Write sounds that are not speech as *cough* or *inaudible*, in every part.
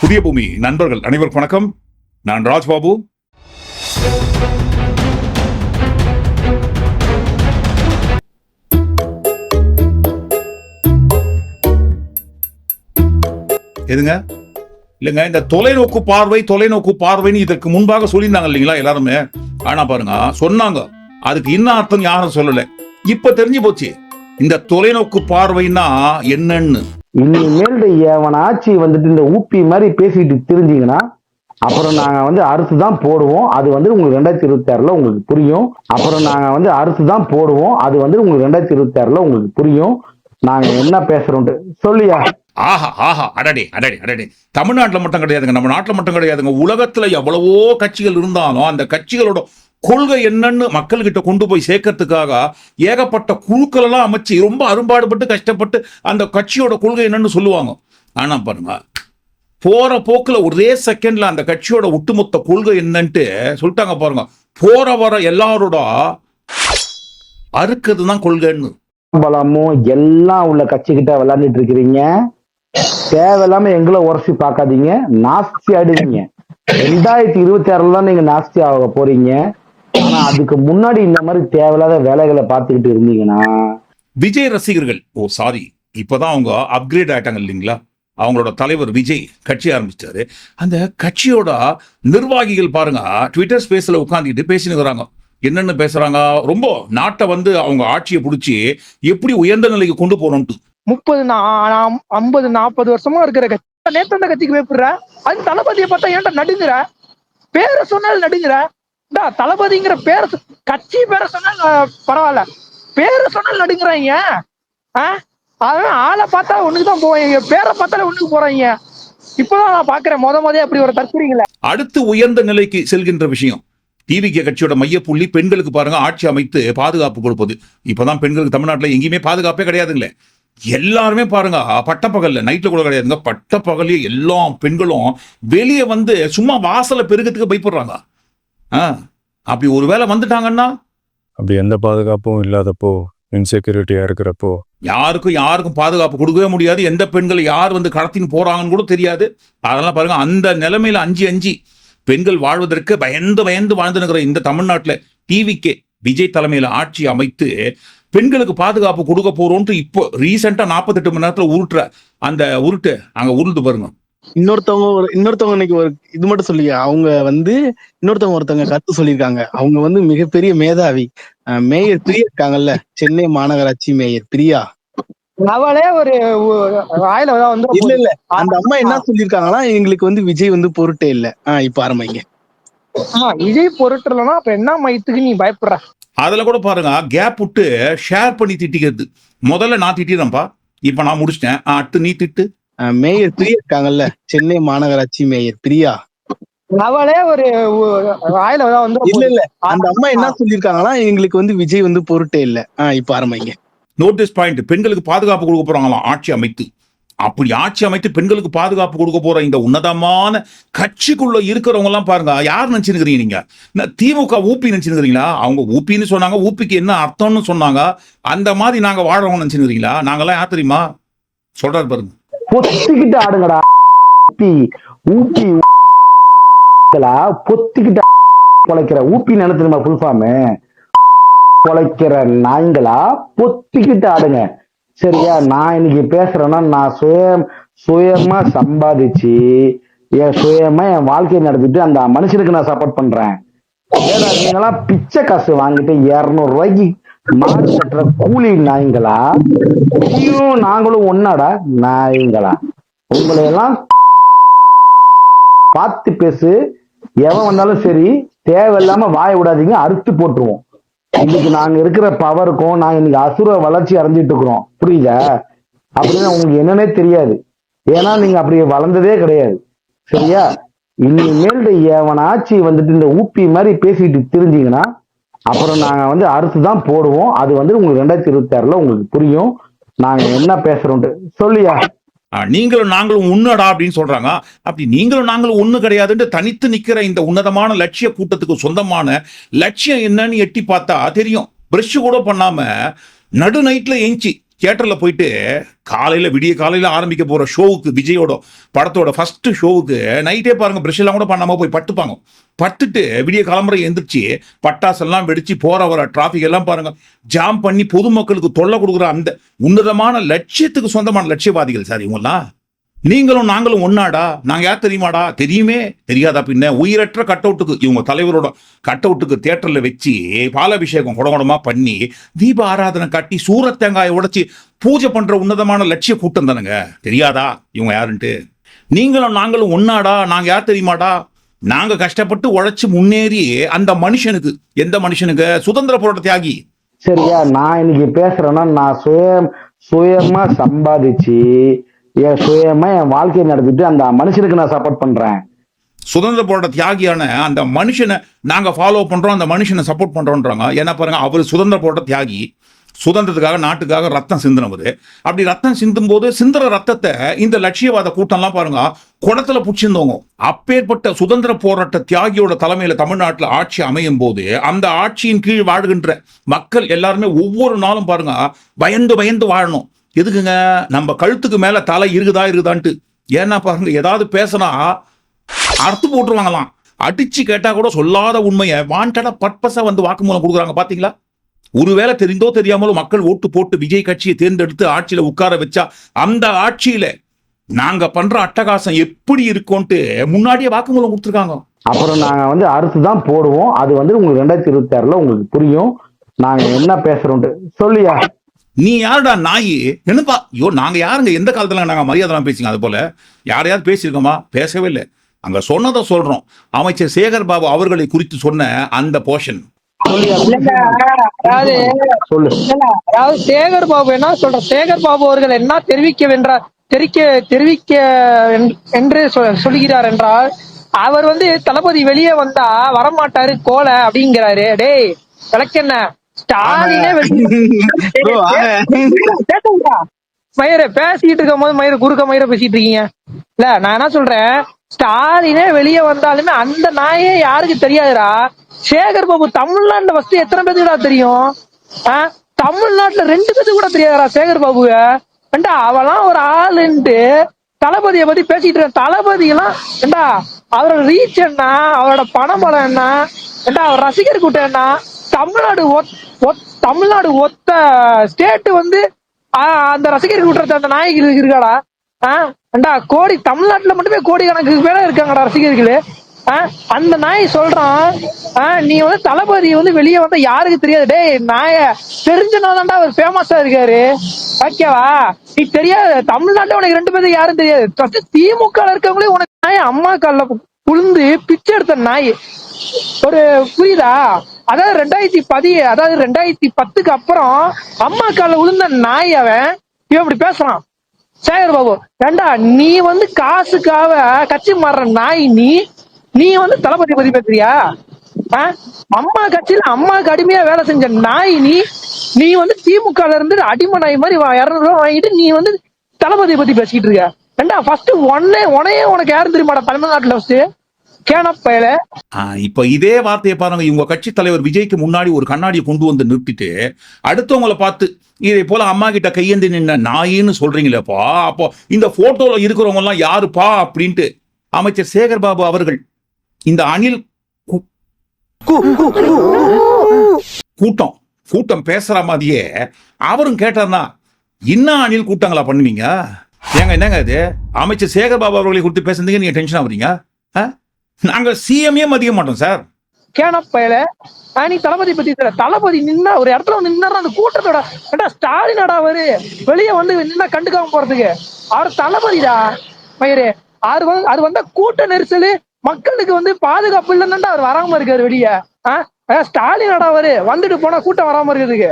புதிய பூமி. நண்பர்கள் அனைவருக்கும் வணக்கம். நான் ராஜ்பாபு. எதுங்க? இல்லைங்க இந்த தொலைநோக்கு பார்வை தொலைநோக்கு பார்வைன்னு இதற்கு முன்பாக சொல்லியிருந்தாங்க இல்லைங்களா எல்லாருமே? ஆனா பாருங்க சொன்னாங்க. அதுக்கு என்ன அர்த்தம் யாரும் சொல்லலை. இப்ப தெரிஞ்சு போச்சு. இந்த தொலைநோக்கு பார்வைன்னா என்னன்னு. இனிமேல் எவனாச்சு வந்துட்டு இந்த ஊப்பி மாதிரி பேசிட்டு தெரிஞ்சீங்கன்னா அப்புறம் நாங்க வந்து அறுத்து தான் போடுவோம். அது வந்து உங்களுக்கு ரெண்டாயிரத்தி இருபத்தி ஆறுல உங்களுக்கு புரியும். அப்புறம் நாங்க வந்து அறுத்து தான் போடுவோம். அது வந்து உங்களுக்கு ரெண்டாயிரத்தி இருபத்தி ஆறுல உங்களுக்கு புரியும். நாங்க என்ன பேசுறோம் சொல்லியா? ஆஹா ஆஹா அடடே அடடே அடடே. தமிழ்நாட்டில் மட்டும் கிடையாதுங்க. நம்ம நாட்டில் மட்டும் கிடையாதுங்க. உலகத்துல எவ்வளவோ கட்சிகள் இருந்தாலும் அந்த கட்சிகளோட கொள்கை என்னன்னு மக்கள்கிட்ட கொண்டு போய் சேர்க்கறதுக்காக ஏகப்பட்ட குழுக்கள் எல்லாம் அமைச்சு ரொம்ப அரும்பாடுபட்டு கஷ்டப்பட்டு அந்த கட்சியோட கொள்கை என்னன்னு சொல்லுவாங்க. ஆனால் பாருங்க போற போக்குல ஒரே செகண்ட்ல அந்த கட்சியோட ஒட்டுமொத்த கொள்கை என்னன்ட்டு சொல்லிட்டாங்க பாருங்க. போற வர எல்லாரோட அறுக்கிறது தான் கொள்கைன்னு. பலமும் எல்லாம் உள்ள கட்சிக்கிட்ட விளையாண்டுட்டு இருக்கிறீங்க. தேவையில்லாம எங்களை உரசி பார்க்காதீங்க. நாஸ்தி ஆடுவீங்க ரெண்டாயிரத்தி இருபத்தி ஆறுல தான் நீங்க நாஸ்தி ஆக போறீங்க. ஆனா அதுக்கு முன்னாடி இந்த மாதிரி தேவையில்லாத வேலைகளை பார்த்துக்கிட்டு இருந்தீங்கன்னா? விஜய் ரசிகர்கள் ஓ சாரி இப்பதான் அவங்க அப்கிரேட் ஆயிட்டாங்க இல்லைங்களா? அவங்களோட தலைவர் விஜய் கட்சி ஆரம்பிச்சிட்டாரு. அந்த கட்சியோட நிர்வாகிகள் பாருங்க ட்விட்டர் ஸ்பேஸ்ல உட்காந்துக்கிட்டு பேசினுக்கிறாங்க என்னென்ன பேசுறாங்க? ரொம்ப நாட்டை வந்து அவங்க ஆட்சியை பிடிச்சி எப்படி உயர்ந்த நிலைக்கு கொண்டு போறோம்ட்டு முப்பது ஐம்பது நாற்பது வருஷமா இருக்கிற கட்சி. நேத்து அந்த கட்சிக்கு பயப்படுற? அது தளபதியை பார்த்தா ஏன்டா நடுங்குற? பேரை சொன்னால் நடுங்குற? தளபதிங்கிற பேர் கட்சி பேரை சொன்னால் பரவாயில்ல. பேரை சொன்னால் நடுங்குறாங்க. ஆ? அவன் ஆளை பார்த்தா ஒண்ணுக்குதான் போவாங்க. பேரை பார்த்தாலே ஒண்ணுக்கு போறாங்க. இப்பதான் நான் பாக்குறேன் மொத மொதல் அப்படி ஒரு தற்கொலைங்கள. அடுத்து உயர்ந்த நிலைக்கு செல்கின்ற விஷயம். டிவிகே கட்சியோட மையப்புள்ளி பெண்களுக்கு பாருங்க ஆட்சி அமைத்து பாதுகாப்பு கொடுப்பது. இப்பதான் பெண்களுக்கு தமிழ்நாட்டில் எங்கேயுமே பாதுகாப்பே கிடையாதுங்களே. எல்லாருமே பாருங்க பட்டப்பகல்ல நைட்ல கூட கிடையாதுங்க. பட்டப்பகல்லே எல்லா பெண்களும் வெளியே வந்து சும்மா வாசலை பெருகிறதுக்கு பயப்படுறாங்க. அப்படி ஒரு வேளை வந்துட்டாங்கன்னா? அப்படி எந்த பாதுகாப்பும் இல்லாதப்போ இன்செக்யூரிட்டியா இருக்கிறப்போ? யாருக்கும் யாருக்கும் பாதுகாப்பு கொடுக்கவே முடியாது. எந்த பெண்கள் யார் வந்து கடத்தின்னு போறாங்கன்னு கூட தெரியாது. அதெல்லாம் பாருங்க அந்த நிலைமையில அஞ்சு அஞ்சு பெண்கள் வாழ்வதற்கு பயந்து பயந்து வாழ்ந்துனுக்கிற இந்த தமிழ்நாட்டுல டிவிக்கே விஜய் தலைமையில ஆட்சி அமைத்து பெண்களுக்கு பாதுகாப்பு கொடுக்க போறோம்ட்டு இப்போ ரீசெண்டா நாற்பத்தெட்டு மணி நேரத்துல உருட்டுற அந்த உருட்டு அங்க உருண்டு பாருங்க. இன்னொருத்தவங்க ஒரு இன்னொருத்தவங்க இன்னைக்கு ஒரு இது மட்டும் சொல்லி அவங்க வந்து இன்னொருத்தவங்க ஒருத்தவங்க கருத்து சொல்லியிருக்காங்க. அவங்க வந்து மிகப்பெரிய மேதாவி. மேயர் பிரியா இருக்காங்கல்ல? சென்னை மாநகராட்சி மேயர் பிரியா. அவளே ஒரு வாயில வந்து இல்ல இல்ல. அந்த அம்மா என்ன சொல்லியிருக்காங்கன்னா எங்களுக்கு வந்து விஜய் வந்து பொருட்டே இல்ல. ஆஹ் இப்ப ஆரம்பிங்க. விஜய் பொருட்டுலன்னா அப்ப என்ன மயத்துக்கு நீ பயப்படுற? அதுல கூட பாருங்க கேப் விட்டு ஷேர் பண்ணி திட்டிக்கிறது. முதல்ல நான் திட்டிடுறேன்ப்பா. இப்ப நான் முடிச்சிட்டேன். அடுத்து நீ திட்டு. மேயர் பிரியா இருக்காங்கல்ல சென்னை மாநகராட்சி மேயர் பிரியா? அவளே ஒரு வாயில வந்து இல்ல இல்ல அந்த அம்மா என்ன சொல்லியிருக்காங்கன்னா எங்களுக்கு வந்து விஜய் வந்து பொருட்டே இல்ல. ஆஹ் இப்ப ஆரம்பிங்க. நோட் திஸ் பாயிண்ட் பெண்களுக்கு பாதுகாப்பு கொடுக்க போறாங்களாம் ஆட்சி அமைத்து. அப்படி ஆட்சி அமைத்து பெண்களுக்கு பாதுகாப்பு கொடுக்க போற இந்த உன்னதமான கட்சிக்குள்ள இருக்கிறவங்க எல்லாம் பாருங்க யார் நினைச்சிருக்கிறீங்க நீங்க? திமுக ஊப்பி நினைச்சிருக்கிறீங்களா? அவங்க ஊப்பின்னு சொன்னாங்க ஊப்பிக்கு என்ன அர்த்தம்னு சொன்னாங்க அந்த மாதிரி நாங்க வாழ்றவங்க நினைச்சிருக்கிறீங்களா? நாங்கெல்லாம் யார் தெரியுமா? சொல்றாரு பாருங்க. பொத்திக்கிட்டு ஆடுங்கடா. ஊப்பி ஊப்பி பொத்திக்கிட்டு பொழைக்கிற ஊப்பி நினைச்சிருமா ஃபுல் ஃபார்மு பொழைக்கிற நாய்களா பொத்திக்கிட்டு ஆடுங்க. சரியா? நான் இன்னைக்கு பேசுறேன்னா நான் சுய சுயமா சம்பாதிச்சு என் சுயமா என் வாழ்க்கையை நடத்திட்டு அந்த மனுஷனுக்கு நான் சப்போர்ட் பண்றேன். ஏன்னா நீங்களாம் பிச்சை காசு வாங்கிட்டு இருநூறு ரூபாய்க்கு மாடு கூலி நாய்களா நீயும் நாங்களும் ஒன்னாடா நாய்களா உங்களை எல்லாம் பார்த்து பேசு. எவன் வந்தாலும் சரி தேவையில்லாம வாய விடாதீங்க அறுத்து போட்டுருவோம். இன்னைக்கு நாங்க இருக்கிற பவருக்கும் நாங்க இன்னைக்கு அசுர வளர்ச்சி அடைஞ்சிட்டு இருக்கிறோம். புரியுதா? அப்படின்னு உங்களுக்கு என்னன்னே தெரியாது. ஏன்னா நீங்க அப்படி வளர்ந்ததே கிடையாது. சரியா? இனிமேல் எவனாச்சு வந்துட்டு இந்த ஊப்பி மாதிரி பேசிட்டு தெரிஞ்சீங்கன்னா அப்புறம் நாங்க வந்து அறுத்து தான் போடுவோம். அது வந்து உங்களுக்கு ரெண்டாயிரத்தி இருபத்தி ஆறுல உங்களுக்கு புரியும். நாங்க என்ன பேசுறோம்ட்டு சொல்லியா நீங்களும் நாங்களும் உன்னடா அப்படின்னு சொல்றாங்க. அப்படி நீங்களும் நாங்களும் ஒண்ணு கிடையாதுன்னு தனித்து நிக்கிற இந்த உன்னதமான லட்சிய கூட்டத்துக்கு சொந்தமான லட்சியம் என்னன்னு எட்டி பார்த்தா தெரியும். பிரஷ் கூட பண்ணாம நடு நைட்ல எஞ்சி தியேட்டரில் போயிட்டு காலையில் விடிய காலையில் ஆரம்பிக்க போகிற ஷோவுக்கு விஜயோட படத்தோட ஃபஸ்ட்டு ஷோவுக்கு நைட்டே பாருங்கள் ப்ரெஷ் கூட பண்ணாமல் போய் பட்டுப்பாங்க. பட்டுட்டு விடிய காலம்பரை எந்திரிச்சு பட்டாசெல்லாம் வெடித்து போகிற வர டிராஃபிக் எல்லாம் பாருங்கள் ஜாம் பண்ணி பொதுமக்களுக்கு தொல்லை கொடுக்குற அந்த உன்னதமான லட்சியத்துக்கு சொந்தமான லட்சியவாதிகள் சார் இவங்களாம் நீங்களும் நாங்களும் ஒன்னாடா? நாங்க யார் தெரியுமாடா? தெரியுமே? தெரியாதா பின்ன? உயிரற்ற கட் அவுட்டுக்கு இவங்க தலைவரோட கட் அவுட்டுக்கு தியேட்டர்ல வச்சு பாலாபிஷேகம் குடகுடமா பண்ணி தீப ஆராதனை காட்டி சூரத் தேங்காயை உடைச்சி பூஜை பண்ற உன்னதமான லட்சிய கூட்டம் தானுங்க. தெரியாதா? இவங்க யாருன்ட்டு? நீங்களும் நாங்களும் ஒன்னாடா? நாங்க யார் தெரியுமாடா? நாங்க கஷ்டப்பட்டு உழைச்சு முன்னேறி அந்த மனுஷனுக்கு எந்த மனுஷனுக்கு சுதந்திர போராட்ட தியாகி. சரியா நான் இன்னைக்கு பேசுறேன்னா நான் சுயம் சுயமா சம்பாதிச்சு என் சுயமா என் வாழ்க்கையை நடத்திட்டு அந்த மனுஷனுக்கு நான் சப்போர்ட் பண்றேன். சுதந்திர போராட்ட தியாகியான அந்த மனுஷனை நாங்க ஃபாலோ பண்றோம் அந்த மனுஷனை சப்போர்ட் பண்றோம்ன்றாங்க. என்ன பாருங்க அவர் சுதந்திர போராட்ட தியாகி. சுதந்திரத்துக்காக நாட்டுக்காக ரத்தம் சிந்தினவர். அப்படி ரத்தம் சிந்தும் போது சிந்துற ரத்தத்தை இந்த லட்சியவாத கூட்டம்லாம் பாருங்க குடத்துல பிடிச்சிருந்தவங்க. அப்பேற்பட்ட சுதந்திர போராட்ட தியாகியோட தலைமையில தமிழ்நாட்டில் ஆட்சி அமையும் போது அந்த ஆட்சியின் கீழ் வாழ்கின்ற மக்கள் எல்லாருமே ஒவ்வொரு நாளும் பாருங்க பயந்து பயந்து வாழணும். எதுக்குங்க? நம்ம கழுத்துக்கு மேல தலை இருக்குதா இருக்குதான்ட்டு. ஏன்னா பாருங்க ஏதாவது பேசினா அறுத்து போட்டுருவாங்களாம். அடிச்சு கேட்டா கூட சொல்லாத உண்மையை வாண்டடா பர்பஸா வந்து வாக்குமூலம் கொடுக்குறாங்க பாத்தீங்களா? ஒருவேளை தெரிந்தோ தெரியாமலோ மக்கள் ஓட்டு போட்டு விஜய் கட்சியை தேர்ந்தெடுத்து ஆட்சியில உட்கார வச்சா அந்த ஆட்சியில நாங்க பண்ற அட்டகாசம் எப்படி இருக்கும்ட்டு முன்னாடியே வாக்குமூலம் கொடுத்துருக்காங்க. அப்புறம் நாங்க வந்து அறுத்து தான் போடுவோம். அது வந்து உங்களுக்கு ரெண்டாயிரத்தி இருபத்தி ஆறுல உங்களுக்கு புரியும். நாங்க என்ன பேசுகிறோன்ட்டு சொல்லியா நீ யாருடா நாயி? என்னப்பா? ஐயோ நாங்க யாருங்க? எந்த காலத்துல நாங்க மரியாதை பேசிங்க அது போல யாரையாவது பேசியிருக்கோமா? பேசவே இல்லை. அங்க சொன்னதை சொல்றோம். அமைச்சர் சேகர் பாபு அவர்களை குறித்து சொன்ன அந்த போர்ஷன் அதாவது சேகர் பாபு என்ன சொல்ற? சேகர் பாபு அவர்கள் என்ன தெரிவிக்க வென்றார்? தெரிவிக்க தெரிவிக்க என்று சொ- சொல்லுகிறார் என்றால் அவர் வந்து தளபதி வெளியே வந்தா வரமாட்டாரு கோல அப்படிங்கிறாரு. டேய் விளக்கென்ன மயிர பேசிட்டு இருக்கும் போது மயிர குறுக்க மயிர பேசிட்டு இருக்கீங்க. இல்ல நான் என்ன சொல்றேன்? ஸ்டாலினே வெளியே வந்தாலுமே அந்த நாயே யாருக்கு தெரியாதுடா. சேகர் பாபு தமிழ்நாட்டுல ஃபர்ஸ்ட் எத்தனை பேத்துக்குடா தெரியும்? தமிழ்நாட்டுல ரெண்டு பேத்துக்கு கூட தெரியாதுடா சேகர் பாபுவ. ஏண்டா அவெல்லாம் ஒரு ஆளுன்ட்டு தளபதியை பத்தி பேசிட்டு இருக்க தளபதி எல்லாம் ஏண்டா அவரோட ரீச் என்ன? அவரோட பணபலம் என்ன? ஏண்டா அவர் ரசிகர் கூட்டம் என்ன? தமிழ்நாடு ஒத்- ஒத்- தமிழ்நாடு ஒத்த ஸ்டேட் வந்து அந்த ரசிகர் கூட்டத்தை அந்த நாயகி இருக்காடா ஆண்டா ஏண்டா கோடி தமிழ்நாட்டுல மட்டுமே கோடி கணக்கு பேர இருக்காங்கடா ரசிகர்கள். ஆ, அந்த நாய் சொல்றான் ஆஹ் நீ வந்து தளபதி வந்து வெளியே வந்தா யாருக்கு தெரியாது? டேய் நாய தெரிஞ்சனாதான்டா அவர் ஃபேமஸா இருக்காரு. ஓகேவா நீ தெரியாது தமிழ்நாட்டுல உனக்கு ரெண்டு பேரும் யாரும் தெரியாது. ஃபர்ஸ்ட் திமுக இருக்கவங்களே உனக்கு நாய் அம்மா கால புழுந்து பிச்சை எடுத்த நாய். ஒரு புரியுதா? அதாவது ரெண்டாயிரத்தி பதி அதாவது ரெண்டாயிரத்தி பத்துக்கு அப்புறம் அம்மா கால விழுந்த நாய் அவன் இவன் இப்படி பேசுறான். சேகர் பாபு ஏண்டா நீ வந்து காசுக்காக கட்சி மாறுற நாய் நீ? நீ வந்து தளபதி பத்தி பேசுறியா? அம்மா கட்சியில அம்மாவுக்கு அடிமையா வேலை செஞ்ச நாய் நீ? நீ வந்து திமுக இருந்து அடிமை நாய் மாதிரி இரநூறுவா வாங்கிட்டு நீ வந்து தளபதி பத்தி பேசிக்கிட்டு இருக்க. ஏண்டா ஃபர்ஸ்ட் ஒன்னே உனையே உனக்கு யாரும் தெரியுமாடா தமிழ்நாட்டுல ஃபர்ஸ்ட் கேனப்பயல இப்ப இதே வார்த்தையை பாருங்க. இவங்க கட்சி தலைவர் விஜய்க்கு முன்னாடி ஒரு கண்ணாடியை கொண்டு வந்து நிறுத்திட்டு அடுத்தவங்களை பார்த்து இதை போல அம்மா கிட்ட கையேந்தி நின்ன நாயின்னு சொல்றீங்களேப்பா. அப்போ இந்த போட்டோல இருக்கிறவங்க எல்லாம் யாருப்பா? அப்படின்ட்டு அமைச்சர் சேகர் பாபு அவர்கள் இந்த அணில் கூட்டம் கூட்டம் பேசுற மாதிரியே அவரும் கேட்டார்னா என்ன அணில் கூட்டங்களா பண்ணுவீங்க? ஏங்க என்னங்க இது? அமைச்சர் சேகர் பாபு அவர்களை கொடுத்து பேசுறதுக்கு நீங்க டென்ஷன் ஆகுறீங்க? ஆ? நாங்க சிஎம்ஏ மதிக்க மாட்டோம் சார் கேனப்பயல நீ தளபதி பத்தி தெரியல. தளபதி நின்னா ஒரு இடத்துல வந்து நின்னா அந்த கூட்டத்தோட ஏண்டா ஸ்டாலினடா அவரு? வெளியே வந்து நின்னா கண்டுக்காம போறதுக்கு. அவர் தளபதிடா மயிரு. அது வந்து அது வந்த கூட்ட நெரிசல் மக்களுக்கு வந்து பாதுகாப்பு இல்லைன்னா அவர் வராம இருக்காரு வெளியே. ஸ்டாலினடா அவரு? வந்துட்டு போனா கூட்டம் வராம இருக்கிறதுக்கு.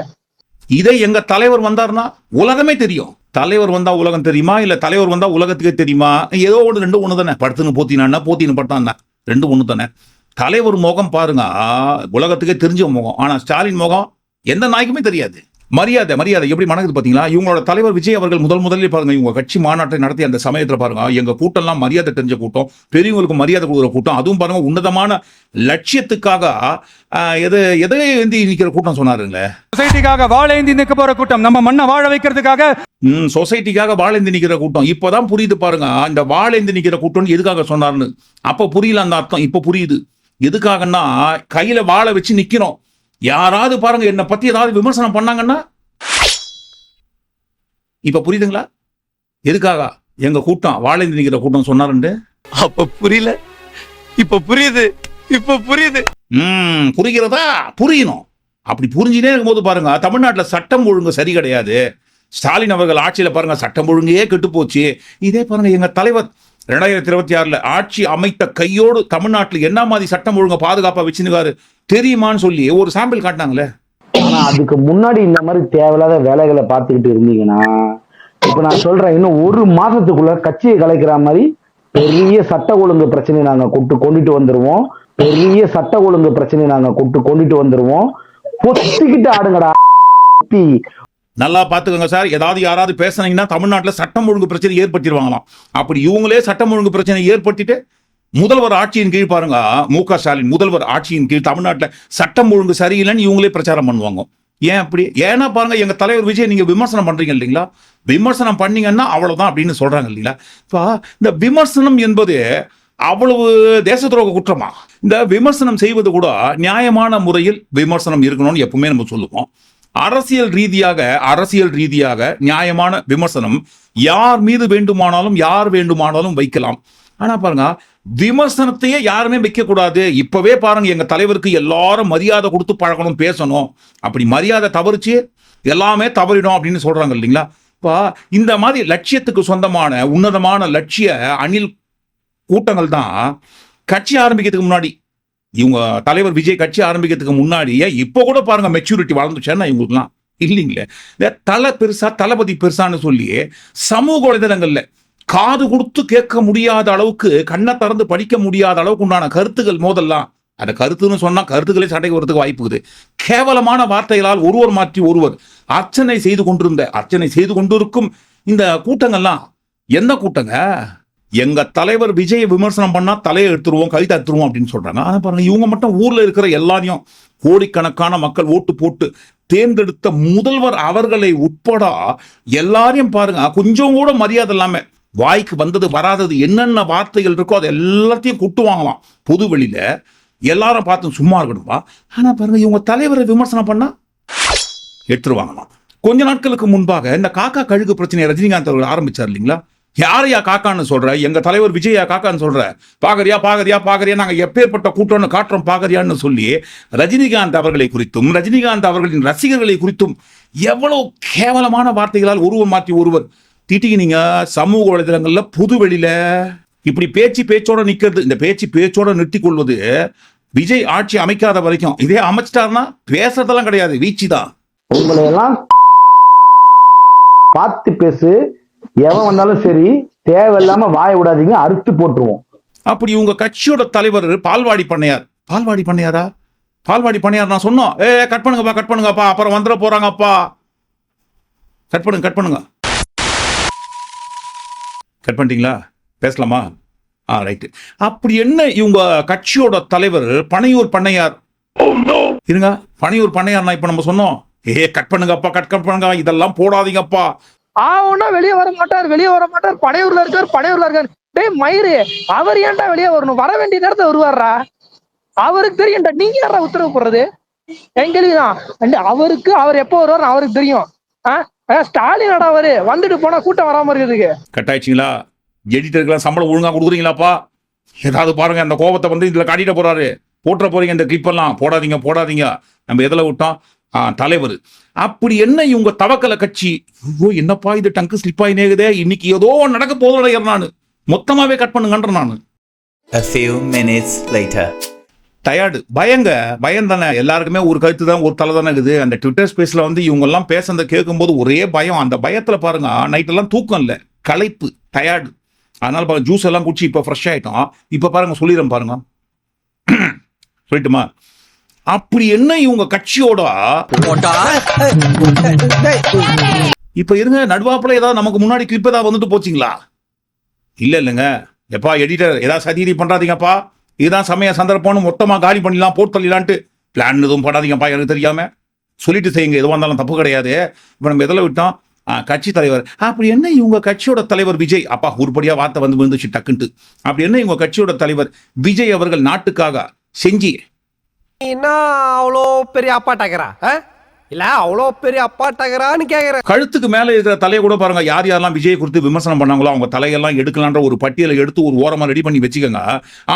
இதை எங்க தலைவர் வந்தாருன்னா உலகமே தெரியும். தலைவர் வந்தா உலகம் தெரியுமா? இல்ல தலைவர் வந்தா உலகத்துக்கே தெரியுமா? ஏதோ ஒன்று ரெண்டு ஒண்ணு தானே படுத்துன்னு போத்தினா போத்தின்னு பட்டான்னா. ரெண்டு ஒன்று தானே. தலைவர் முகம் பாருங்க. உலகத்துக்கே தெரிஞ்ச முகம். ஆனால் ஸ்டாலின் முகம் எந்த நாய்க்குமே தெரியாது. மரியாதை மரியாதை எப்படி மணக்குது பாத்தீங்களா? இவங்களோட தலைவர் விஜய் அவர்கள் முதல் முதலில் பாருங்க இவங்க கட்சி மாநாட்டை நடத்தி அந்த சமயத்துல பாருங்க எங்க கூட்டம்லாம் மரியாதை தெரிஞ்ச கூட்டம் பெரியவங்களுக்கு மரியாதை கொடுக்குற கூட்டம் அதுவும் பாருங்க உன்னதமான லட்சியத்துக்காக எது எதை ஏந்தி நிக்கிற கூட்டம் சொன்னாருங்களே? சொசைட்டிக்காக வாழேந்தி நிற்க போற கூட்டம் நம்ம மண்ணை வாழ வைக்கிறதுக்காக. ம் சொசைட்டிக்காக வாழேந்தி நிக்கிற கூட்டம். இப்பதான் புரியுது பாருங்க இந்த வாழேந்தி நிக்கிற கூட்டம் எதுக்காக சொன்னார்னு அப்ப புரியல அந்த அர்த்தம் இப்ப புரியுது. எதுக்காகன்னா கையில வாழை வச்சு நிக்கிறோம். யாராவது பாருங்க என்னை பத்தி ஏதாவது விமர்சனம் பண்ணாங்கன்னா? இப்ப புரியுதுங்களா? எதுக்காக? எங்க கூட்டம் வாழேந்தி நிக்கிற கூட்டம் சொன்னாருண்டு. அப்ப புரியல. இப்ப புரியுது. இப்ப புரியுது. ம் புரிகிறதா? புரியணும். அப்படி புரிஞ்சுட்டே இருக்கும்போது பாருங்க தமிழ்நாட்டில் சட்டம் ஒழுங்கு சரி கிடையாது. ஸ்டாலின் அவர்கள் ஆட்சியில பாருங்க சட்டம் ஒழுங்கே கெட்டு போச்சு. இதே பாருங்க எங்க தலைவர் ரெண்டாயிரத்தி இருபத்தி ஆறுல ஆட்சி அமைத்த கையோடு தமிழ்நாட்டில் என்ன மாதிரி சட்டம் ஒழுங்கை பாதுகாப்பா வச்சுருக்காரு தெரியுமான்னு சொல்லி ஒரு சாம்பிள் காட்டினாங்களே. ஆனா அதுக்கு முன்னாடி இந்த மாதிரி தேவையில்லாத வேலைகளை பார்த்துக்கிட்டு இருந்தீங்கன்னா இப்ப நான் சொல்றேன் இன்னும் ஒரு மாசத்துக்குள்ள கட்சியை கலைக்கிற மாதிரி பெரிய சட்ட ஒழுங்கு பிரச்சனையை நாங்க கொண்டு கொண்டுட்டு வந்துருவோம். பெரிய சட்ட ஒழுங்கு பிரச்சனையை நாங்க கொண்டு கொண்டுட்டு வந்துருவோம். பொத்திக்கிட்டு ஆடுங்கடா. நல்லா பார்த்துக்கோங்க சார். ஏதாவது யாராவது பேசுனீங்கன்னா தமிழ்நாட்டில் சட்டம் ஒழுங்கு பிரச்சனை ஏற்படுத்திடுவாங்களாம். அப்படி இவங்களே சட்டம் ஒழுங்கு பிரச்சனை ஏற்படுத்திட்டு முதல்வர் ஆட்சியின் கீழ் பாருங்க மு க ஸ்டாலின் முதல்வர் ஆட்சியின் கீழ் தமிழ்நாட்டில் சட்டம் ஒழுங்கு சரியில்லைன்னு இவங்களே பிரச்சாரம் பண்ணுவாங்க. ஏன் அப்படி? ஏன்னா பாருங்க எங்க தலைவர் விஜய் நீங்க விமர்சனம் பண்றீங்க இல்லைங்களா? விமர்சனம் பண்ணீங்கன்னா அவ்வளவுதான் அப்படின்னு சொல்றாங்க இல்லைங்களா? இப்போ இந்த விமர்சனம் என்பது அவ்வளவு தேச துரோக குற்றமா? இந்த விமர்சனம் செய்வது கூட நியாயமான முறையில் விமர்சனம் இருக்கணும்னு எப்பவுமே நம்ம சொல்லுவோம். அரசியல் ரீதியாக அரசியல் ரீதியாக நியாயமான விமர்சனம் யார் மீது வேண்டுமானாலும் யார் வேண்டுமானாலும் வைக்கலாம். ஆனா பாருங்க விமர்சனத்தையே யாருமே வைக்க கூடாது இப்பவே பாருங்க எங்க தலைவருக்கு எல்லாரும் மரியாதை கொடுத்து பழகணும் பேசணும். அப்படி மரியாதை தவறுச்சு எல்லாமே தவறிடும் அப்படின்னு சொல்றாங்க இல்லைங்களா? இப்போ இந்த மாதிரி லட்சியத்துக்கு சொந்தமான உன்னதமான லட்சிய அணில் கூட்டங்கள் தான் கட்சி ஆரம்பிக்கிறதுக்கு முன்னாடி இவங்க தலைவர் விஜய் கட்சி ஆரம்பிக்கிறதுக்கு முன்னாடியே இப்போ கூட பாருங்க மெச்சூரிட்டி வளர்ந்துச்சேன்னா இவங்களுக்குலாம் இல்லைங்களே. இந்த தலை பெருசா தளபதி பெருசான்னு சொல்லி சமூக வலைதளங்கள்ல காது கொடுத்து கேட்க முடியாத அளவுக்கு கண்ணை திறந்து படிக்க முடியாத அளவுக்கு உண்டான கருத்துக்கள் மோதல்லாம். அந்த கருத்துன்னு சொன்னா கருத்துக்களே சண்டைக்கு வரதுக்கு வாய்ப்புக்குது கேவலமான வார்த்தைகளால் ஒருவர் மாற்றி ஒருவர் அர்ச்சனை செய்து கொண்டிருந்த அர்ச்சனை செய்து கொண்டிருக்கும் இந்த கூட்டங்கள்லாம் எந்த கூட்டங்க? எங்க தலைவர் விஜய் விமர்சனம் பண்ணா தலையை எடுத்துருவோம் கழுத்தை எடுத்துருவோம் அப்படின்னு சொல்றாங்க. ஆனா பாருங்க இவங்க மட்டும் ஊர்ல இருக்கிற எல்லாரையும் கோடிக்கணக்கான மக்கள் ஓட்டு போட்டு தேர்ந்தெடுத்த முதல்வர் அவர்களை உட்பட எல்லாரையும் பாருங்க கொஞ்சம் கூட மரியாதை இல்லாம வாய்க்கு வந்தது வராதது என்னென்ன வார்த்தைகள் இருக்கோ அது எல்லாத்தையும் கொட்டுவாங்களாம் பொது வெளியில எல்லாரும் பார்த்து சும்மா இருக்கணும்பா ஆனா பாருங்க இவங்க தலைவரை விமர்சனம் பண்ணா எடுத்துருவாங்களாம். கொஞ்ச நாட்களுக்கு முன்பாக இந்த காக்கா கழுகு பிரச்சனையை ரஜினிகாந்த் அவர்கள் ஆரம்பிச்சார் இல்லைங்களா? யாரையா காக்கான்னு சொல்ற? எங்க தலைவர் விஜயா காக்கான்னு சொல்ற? பாகரியா பாகரியா பாகரியா நாங்க எப்பேற்பட்ட கூட்டம்னு காட்டுறோம் பாகரியான்னு சொல்லி ரஜினிகாந்த் அவர்களை குறித்தும் ரஜினிகாந்த் அவர்களின் ரசிகர்களை குறித்தும் எவ்வளவு கேவலமான வார்த்தைகளால் ஒருவர் மாற்றி ஒருவர். திட்டிக்கினீங்க சமூக வலைதளங்கள்ல புது வெளியில. இப்படி பேச்சு பேச்சோட நிக்கிறது இந்த பேச்சு பேச்சோட நிறுத்தி கொள்வது விஜய் ஆட்சி அமைக்காத வரைக்கும். இதே அமைச்சிட்டாருன்னா பேசுறதெல்லாம் கிடையாது வீச்சு தான். உங்களை எல்லாம் பார்த்து பேசு எவன் வந்தாலும் சரி தேவையில்லாம வாய விடாதீங்க அறுத்து போட்டுருவோம். அப்படி உங்க கட்சியோட தலைவர் பால்வாடி பண்ணையார். பால்வாடி பண்ணையாரா? பால்வாடி பண்ணையார் நான் சொன்னோம். ஏ கட் பண்ணுங்கப்பா கட் பண்ணுங்கப்பா. அப்புறம் வந்துட போறாங்கப்பா. கட் பண்ணுங்க கட் பண்ணுங்க. கட் பண்ணிட்டீங்களா? பேசலாமா? ஆ ரைட்டு. அப்படி என்ன இவங்க கட்சியோட தலைவர் பனையூர் பண்ணையார்? இருங்க பனையூர் பண்ணையார் இப்போ நம்ம சொன்னோம். ஏ கட் பண்ணுங்கப்பா கட் கட் பண்ணுங்க இதெல்லாம் போடாதீங்கப்பா. ஆவுன்னா வெளியே வர மாட்டார் வெளியே வர மாட்டார் படையூர்ல இருக்கார் படையூர்ல இருக்கார். டேய் மயிறு அவர் ஏன்டா வெளியே வரணும்? வர வேண்டிய நேரத்தை வருவாரா அவருக்கு தெரியும்டா நீங்க யாரா உத்தரவு போடுறது? எங்களுக்கு தான் அவருக்கு அவர் எப்போ வருவார் அவருக்கு தெரியும். ஸ்டாலின் அவரு. வந்துட்டு போனா கூட்டம் வராம இருக்கிறதுக்கு. கட்டாயிச்சிங்களா ஆயிடுச்சிங்களா சம்பளம் ஒழுங்கா கொடுக்குறீங்களாப்பா? ஏதாவது பாருங்க அந்த கோபத்தை வந்து இதுல காட்டிட்டு போறாரு. போட்டுற போறீங்க இந்த கிளிப்பெல்லாம் போடாதீங்க போடாதீங்க. நம்ம எதில் விட்டோம்? தலைவர். அப்படி என்ன இவங்க தவக்கல கட்சி? ஐயோ என்னப்பா இது? டங்கு ஸ்லிப் ஆகி நேகுதே. இன்னைக்கு ஏதோ நடக்க போதும் நான். மொத்தமாவே கட் பண்ணுங்கன்ற நான். டயர்டு பயங்க. பயம் தானே. எல்லாருக்குமே ஒரு கருத்து தான் ஒரு தலை தானே இருக்குது. அந்த ட்விட்டர் ஸ்பேஸ்ல வந்து இவங்க எல்லாம் பேசுறத கேட்கும்போது ஒரே பயம். அந்த பயத்துல பாருங்க நைட் எல்லாம் தூக்கம் இல்லை. களைப்பு. டயர்டு அதனால பாருங்க ஜூஸ் எல்லாம் குடிச்சு இப்போ ஃப்ரெஷ் ஆயிட்டோம். இப்போ பாருங்க சொல்லிடுறேன் பாருங்க. *clears throat* சொல்லட்டுமா? அப்படி என்ன இவங்க கட்சியோட? இப்ப இருங்க நடுவாப்புல ஏதாவது நமக்கு முன்னாடி கிளிப் ஏதாவது வந்துட்டு போச்சுங்களா? இல்ல இல்லைங்க. எப்பா எடிட்டர் ஏதாவது சதிரி பண்றாதீங்கப்பா. இதுதான் சமய சந்தர்ப்பம்னு மொத்தமா காலி பண்ணிடலாம் போட்டு தள்ளிடலான்ட்டு. பிளான் எதுவும் பண்ணாதீங்கப்பா எனக்கு தெரியாம. சொல்லிட்டு செய்யுங்க எதுவாக இருந்தாலும் தப்பு கிடையாது. இப்போ நம்ம எதில் விட்டோம்? கட்சி தலைவர். அப்படி என்ன இவங்க கட்சியோட தலைவர் விஜய்? அப்பா உருப்படியா வார்த்தை வந்து விழுந்துச்சு டக்குன்ட்டு. அப்படி என்ன இவங்க கட்சியோட தலைவர் விஜய் அவர்கள் நாட்டுக்காக செஞ்சு என்ன அவ்வளோ பெரிய அப்பாட்டாக்கிறா இல்ல அவ்வளோ பெரிய அப்பாட்டாக்கிறான்னு கேக்குறேன். கழுத்துக்கு மேல இருக்கிற தலையை கூட பாருங்க. யார் யாரெல்லாம் விஜய் குறித்து விமர்சனம் பண்ணாங்களோ அவங்க தலையெல்லாம் எடுக்கலான்ற ஒரு பட்டியலை எடுத்து ஒரு ஓரமா ரெடி பண்ணி வச்சுக்கோங்க.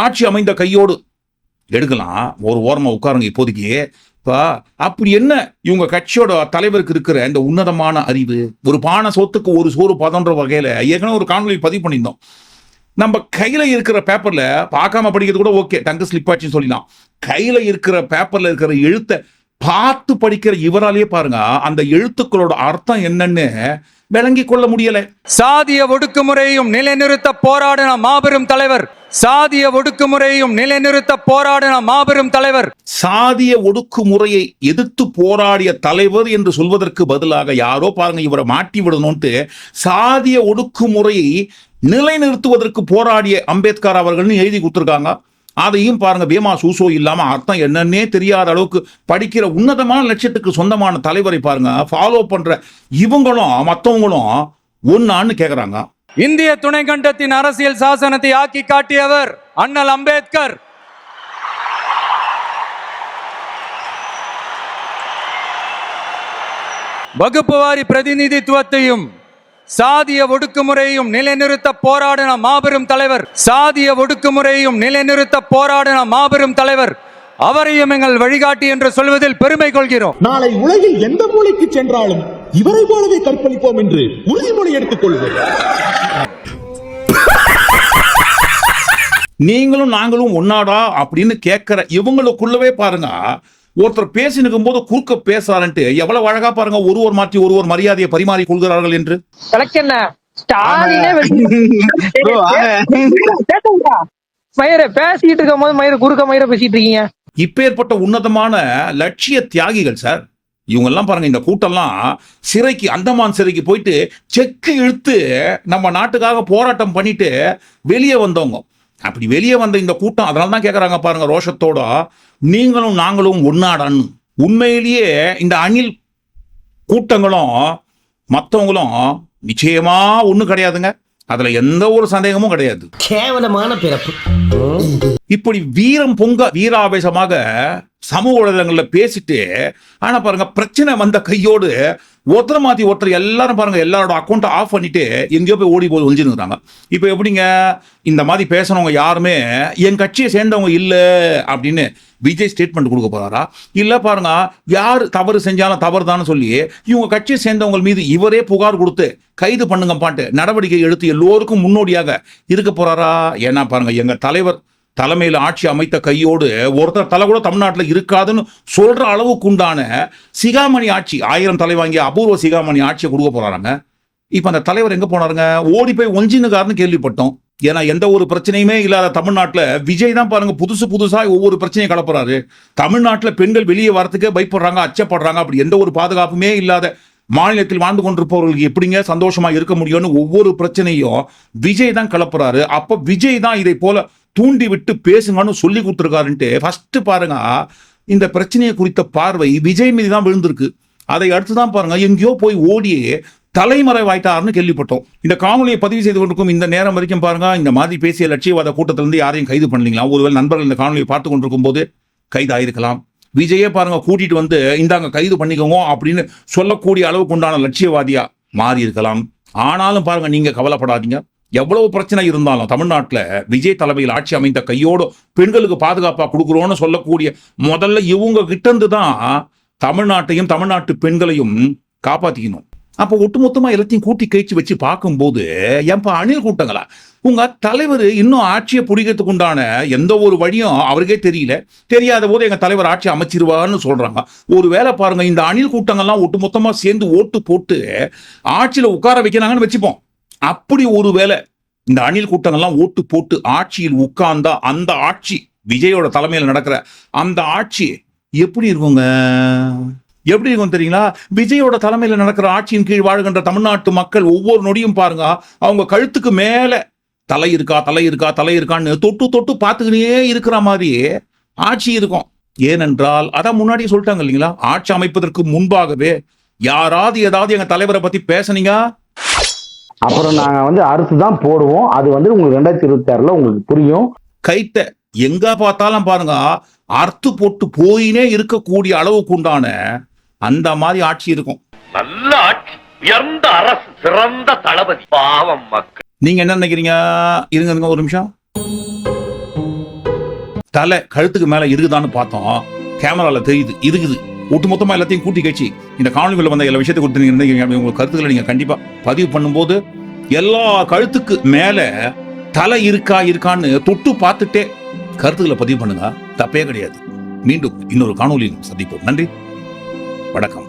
ஆட்சி அமைந்த கையோடு எடுக்கலாம். ஒரு ஓரமா உட்காருங்க இப்போதைக்கு. இப்போ அப்படி என்ன இவங்க கட்சியோட தலைவருக்கு இருக்கிற இந்த உன்னதமான அறிவு? ஒரு பானை சொத்துக்கு ஒரு சோறு பதன்ற வகையில ஏற்கனவே ஒரு காணொலி பதிவு பண்ணியிருந்தோம். நம்ம கையில இருக்கிற பேப்பர்ல பார்க்காம படிக்கிறது கூட ஓகே டங்கு ஸ்லிப் ஆச்சுன்னு சொல்லலாம் கையில இருக்கிற பேப்பர்ல இருக்கிற எழுத்தை பார்த்து படிக்கிற இவராலேயே பாருங்க அந்த எழுத்துக்களோட அர்த்தம் என்னன்னு விளங்கி கொள்ள முடியல. சாதிய ஒடுக்குமுறையும் நிலைநிறுத்த போராடின மாபெரும் தலைவர். சாதிய ஒடுக்குமுறையும் நிலைநிறுத்த போராடின மாபெரும் தலைவர். சாதிய ஒடுக்குமுறையை எதிர்த்து போராடிய தலைவர் என்று சொல்வதற்கு பதிலாக யாரோ பாருங்க இவரை மாட்டி விடணும்ட்டு சாதிய ஒடுக்குமுறையை நிலைநிறுத்துவதற்கு போராடிய அம்பேத்கர் அவர்கள்னு எழுதி கொடுத்துருக்காங்க. அதையும் பாருங்க பேமா சூசோ இல்லாம அர்த்தம் என்னன்னே தெரியாத அளவுக்கு படிக்கிற உன்னதமான லட்சியத்துக்கு சொந்தமான தலைவரை பாருங்க ஃபாலோ பண்ற இவங்களும் மற்றவங்களும் ஒன்னான்னு கேக்குறாங்க. இந்திய துணைக்கண்டத்தின் அரசியல் சாசனத்தை ஆக்கி காட்டியவர் அண்ணல் அம்பேத்கர். வகுப்புவாரி பிரதிநிதித்துவத்தையும் சாதிய ஒடுக்குமுறையும் நிலைநிறுத்த போராடின மாபெரும் தலைவர் சாதிய ஒடுக்குமுறையும் நிலைநிறுத்த போராடின மாபெரும் தலைவர் அவரையும் எங்கள் வழிகாட்டி என்று சொல்வதில் பெருமை கொள்கிறோம். நாளை உலகில் எந்த மூலைக்கு சென்றாலும் இவரை போலவே கற்பழிப்போம் என்று உறுதிமொழி எடுத்துக் கொள்வோம். நீங்களும் நாங்களும் ஒன்னாடா அப்படின்னு கேட்கிற இவங்களுக்குள்ளவே பாருங்க. ஒருத்தர் பேசினுக்கும் போது குறுக்க பேசுறாருன்ட்டு எவ்வளவு அழகா பாருங்க ஒருவர் மாற்றி ஒருவர் மரியாதையை பரிமாறி கொள்கிறார்கள் என்று. மயிர பேசிட்டு இருக்கும் போது மயிர குறுக்க மயிர பேசிட்டு இருக்கீங்க. இப்பேற்பட்ட உன்னதமான லட்சிய தியாகிகள் சார். இவங்க எல்லாம் பாருங்க இந்த கூட்டம்லாம் சிறைக்கு அந்தமான் சிறைக்கு போயிட்டு செக்கு இழுத்து நம்ம நாட்டுக்காக போராட்டம் பண்ணிட்டு வெளியே வந்தவங்க. அப்படி வெளியே வந்த இந்த கூட்டம் அதனால தான் கேட்குறாங்க பாருங்க ரோஷத்தோட நீங்களும் நாங்களும் ஒன்னாடான்னு உண்மையிலேயே இந்த அணில் கூட்டங்களும் மற்றவங்களும் நிச்சயமா ஒன்றும் கிடையாதுங்க. அதுல எந்த ஒரு சந்தேகமும் கிடையாது. கேவலமான பிறப்பு. இப்படி வீரம் பொங்க வீராவேசமாக சமூக வலைதளங்கள்ல பேசிட்டு ஆனா பாருங்க பிரச்சனை வந்த கையோடு ஒருத்தரை மாத்தி ஒருத்தர் எல்லாரும் பாருங்க எல்லாரோட அக்கௌண்ட்டை ஆஃப் பண்ணிட்டு எங்கேயோ போய் ஓடி போய் ஒழிஞ்சுருக்காங்க இப்போ எப்படிங்க இந்த மாதிரி பேசுனவங்க யாருமே என் கட்சியை சேர்ந்தவங்க இல்ல அப்படின்னு விஜய் ஸ்டேட்மெண்ட் கொடுக்க போறாரா? இல்ல பாருங்க யார் தவறு செஞ்சாலும் தவறு சொல்லி இவங்க கட்சியை சேர்ந்தவங்க மீது இவரே புகார் கொடுத்து கைது பண்ணுங்க பாட்டு நடவடிக்கை எடுத்து எல்லோருக்கும் முன்னோடியாக இருக்க போறாரா? ஏன்னா பாருங்க எங்க தலைவர் தலைமையில் ஆட்சி அமைத்த கையோடு ஒருத்தர் தலை கூட தமிழ்நாட்டில் இருக்காதுன்னு சொல்ற அளவுக்கு உண்டான சிகாமணி ஆட்சி ஆயிரம் தலை வாங்கிய அபூர்வ சிகாமணி ஆட்சியை கொடுக்க போறாங்க இப்போ அந்த தலைவர் எங்கே போனாருங்க? ஓடி போய் ஒஞ்சினுக்காருன்னு கேள்விப்பட்டோம். ஏன்னா எந்த ஒரு பிரச்சனையுமே இல்லாத தமிழ்நாட்டில் விஜய் தான் பாருங்க புதுசு புதுசாக ஒவ்வொரு பிரச்சனையும் கலப்புறாரு. தமிழ்நாட்டில் பெண்கள் வெளியே வரத்துக்கே பயப்படுறாங்க அச்சப்படுறாங்க. அப்படி எந்த ஒரு பாதுகாப்புமே இல்லாத மாநிலத்தில் வாழ்ந்து கொண்டிருப்பவர்களுக்கு எப்படிங்க சந்தோஷமா இருக்க முடியும்னு ஒவ்வொரு பிரச்சனையும் விஜய் தான் கலப்புறாரு. அப்ப விஜய் தான் இதை போல தூண்டி விட்டு பேசுங்கன்னு சொல்லி கொடுத்துருக்காருன்ட்டு ஃபர்ஸ்ட் பாருங்க இந்த பிரச்சனையை குறித்த பார்வை விஜய் மீது தான் விழுந்திருக்கு. அதை அடுத்து தான் பாருங்க எங்கேயோ போய் ஓடி தலைமறைவாயிட்டார்னு கேள்விப்பட்டோம். இந்த காணொலியை பதிவு செய்து கொண்டிருக்கும் இந்த நேரம் வரைக்கும் பாருங்க இந்த மாதிரி பேசிய லட்சியவாத கூட்டத்திலிருந்து யாரையும் கைது பண்ணலீங்களா ஒருவேளை நண்பர்கள் இந்த காணொலியை பார்த்து கொண்டிருக்கும் போது கைதாயிருக்கலாம். விஜயே பாருங்க கூட்டிட்டு வந்து இந்தாங்க கைது பண்ணிக்கோங்க அப்படின்னு சொல்லக்கூடிய அளவுக்கு உண்டான லட்சியவாதியா மாறி இருக்கலாம் ஆனாலும் பாருங்க நீங்க கவலைப்படாதீங்க. எவ்வளவு பிரச்சனை இருந்தாலும் தமிழ்நாட்டில் விஜய் தலைமையில் ஆட்சி அமைந்த கையோடு பெண்களுக்கு பாதுகாப்பாக கொடுக்குறோன்னு சொல்லக்கூடிய முதல்ல இவங்க கிட்ட தான் தமிழ்நாட்டையும் தமிழ்நாட்டு பெண்களையும் காப்பாற்றிக்கணும் அப்போ ஒட்டுமொத்தமாக எல்லாத்தையும் கூட்டி கழிச்சு வச்சு பார்க்கும்போது ஏன்பா அணில் கூட்டங்களா? உங்க தலைவர் இன்னும் ஆட்சியை பிடிக்கிறதுக்கு உண்டான எந்த ஒரு வழியும் அவருக்கே தெரியல. தெரியாத போது எங்க தலைவர் ஆட்சி அமைச்சிருவான்னு சொல்றாங்க. ஒரு வேலை பாருங்க இந்த அணில் கூட்டங்கள்லாம் ஒட்டுமொத்தமா சேர்ந்து ஓட்டு போட்டு ஆட்சியில உட்கார வைக்கிறாங்கன்னு வச்சுப்போம். அப்படி ஒரு வேலை இந்த அணில் கூட்டங்கள்லாம் ஓட்டு போட்டு ஆட்சியில் உட்கார்ந்தா அந்த ஆட்சி விஜயோட தலைமையில் நடக்கிற அந்த ஆட்சி எப்படி இருக்குங்க? எப்படி இருக்கும் தெரியுங்களா? விஜயோட தலைமையில நடக்கிற ஆட்சியின் கீழ் வாழ்கின்ற தமிழ்நாட்டு மக்கள் ஒவ்வொரு நொடியும் பாருங்க. அவங்க கழுத்துக்கு மேல தலை இருக்கா தலை இருக்கா தலை இருக்கான்னு தொட்டு தொட்டு பார்த்துக்கிட்டே இருக்கிற மாதிரியே ஆட்சி இருக்கும். ஏனென்றால் அதான் முன்னாடியே சொல்லிட்டாங்க இல்லைங்களா? ஆட்சி அமைப்பதற்கு முன்பாகவே யாராவது ஏதாவது எங்க தலைவரை பத்தி பேசுனீங்க? அப்புறம் நாங்க வந்து அறுத்து தான் போடுவோம். அது வந்து உங்களுக்கு ரெண்டாயிரத்தி இருபத்தி ஆறுல உங்களுக்கு புரியும். கைத்த எங்க பார்த்தாலும் பாருங்க அறுத்து போட்டு போயினே இருக்கக்கூடிய அளவுக்கு உண்டான அந்த மாதிரி ஆட்சி இருக்கும். நல்ல ஆட்சி உயர்ந்த அரசு சிறந்த தளபதி. பாவம் மக்கள். நீங்க என்ன நினைக்கிறீங்க? இருங்க இருங்க ஒரு நிமிஷம். தலை கழுத்துக்கு மேல இருக்குதான்னு பார்த்தோம். கேமரால தெரியுது இருக்குது. ஒட்டுமொத்தமா எல்லாத்தையும் கூட்டி கட்சி இந்த காணொலிகளில் வந்த எல்லா விஷயத்தை கொடுத்து நீங்க உங்க கருத்துக்களை நீங்க கண்டிப்பா பதிவு பண்ணும்போது எல்லா கழுத்துக்கு மேல தலை இருக்கா இருக்கான்னு தொட்டு பார்த்துட்டே கருத்துக்களை பதிவு பண்ணுங்க. தப்பே கிடையாது. மீண்டும் இன்னொரு காணொலியில் சந்திப்போம். நன்றி. வணக்கம்.